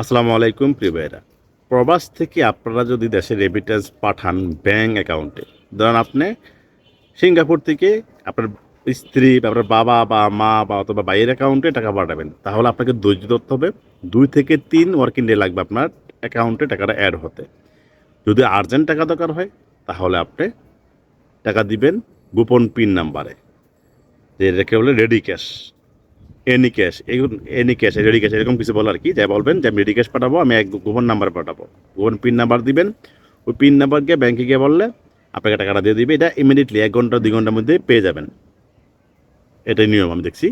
আসসালামু আলাইকুম, প্রিয় ভাইরা প্রবাস থেকে আপনারা যদি দেশে রেমিটেন্স পাঠান ব্যাঙ্ক অ্যাকাউন্টে ধরেন আপনি সিঙ্গাপুর থেকে আপনার স্ত্রী বা আপনার বাবা বা মা বা অথবা বাইরের অ্যাকাউন্টে টাকা পাঠাবেন, তাহলে আপনাকে ধৈর্য ধরতে হবে, দুই থেকে তিন ওয়ার্কিং ডে লাগবে আপনার অ্যাকাউন্টে টাকাটা অ্যাড হতে। যদি আর্জেন্ট টাকা দরকার হয়, তাহলে আপনি টাকা দিবেন গোপন পিন নাম্বারে যে এটাকে বলে ready cash any cash any cash ready cash এরকম কিছু বলার কি? যাই বলবেন, যে আমি রেডি ক্যাশ পাঠাবো, আমি এক গোপন নাম্বার পাঠাবো। গোপন পিন নাম্বার দিবেন। ওই পিন নাম্বার গিয়ে ব্যাংকে গিয়ে বললে আপনাকে টাকাটা দিয়ে দিবে। এটা ইমিডিয়েটলি এক ঘণ্টা, দুই ঘণ্টার মধ্যে পেয়ে যাবেন। এটাই নিয়ম আমি দেখছি।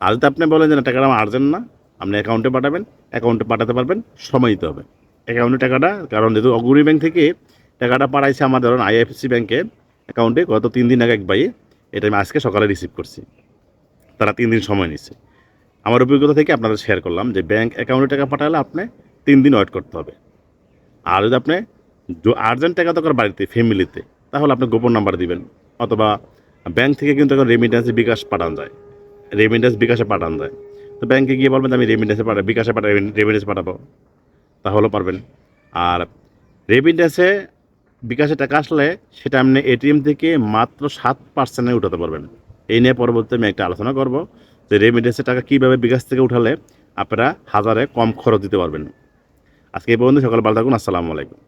আর যদি আপনি বলেন যে না, টাকাটা আমার আর্জেন্ট না, আপনি অ্যাকাউন্টে পাঠাবেন। অ্যাকাউন্টে পাঠাতে পারবেন, সময় দিতে হবে। অ্যাকাউন্টে টাকাটা, কারণ যেহেতু অগ্রণী ব্যাংক থেকে টাকাটা পাঠাইছে আমার ধরুন আইএফসি ব্যাংকে অ্যাকাউন্টে গত তিন দিন আগে এক ভাই এটা আমি আজকে সকালে রিসিভ করছি। তারা তিন দিন সময় নিচ্ছে। আমার অভিজ্ঞতা থেকে আপনাদের শেয়ার করলাম যে ব্যাংক অ্যাকাউন্টে টাকা পাঠালে আপনি তিন দিন ওয়েট করতে হবে। আর যদি আপনি আর্জেন্ট টাকা দরকার বাড়িতে ফ্যামিলিতে তাহলে আপনি গোপন নাম্বার দিবেন। অথবা ব্যাংক থেকে কিন্তু এখন রেমিটেন্সে বিকাশ পাঠান যায়। রেমিটেন্স বিকাশে পাঠান যায়। তো ব্যাংকে গিয়ে বলবেন, আমি রেমিটেন্সে পাঠা বিকাশে পাঠা রেমিটেন্স পাঠাবো। তাহলেও পারবেন। আর রেমিটেন্সে বিকাশে টাকা আসলে সেটা আপনি এটিএম থেকে মাত্র সাত পার্সেন্টে উঠাতে পারবেন। এই নিয়ে পরবর্তী আমি একটা আলোচনা করব যে রেমিডেন্সের টাকা কীভাবে বিকাশ থেকে উঠালে আপনারা হাজারে কম খরচ দিতে পারবেন। আজকে এই পর্যন্ত সকাল ভালো থাকুন, আসসালামু আলাইকুম।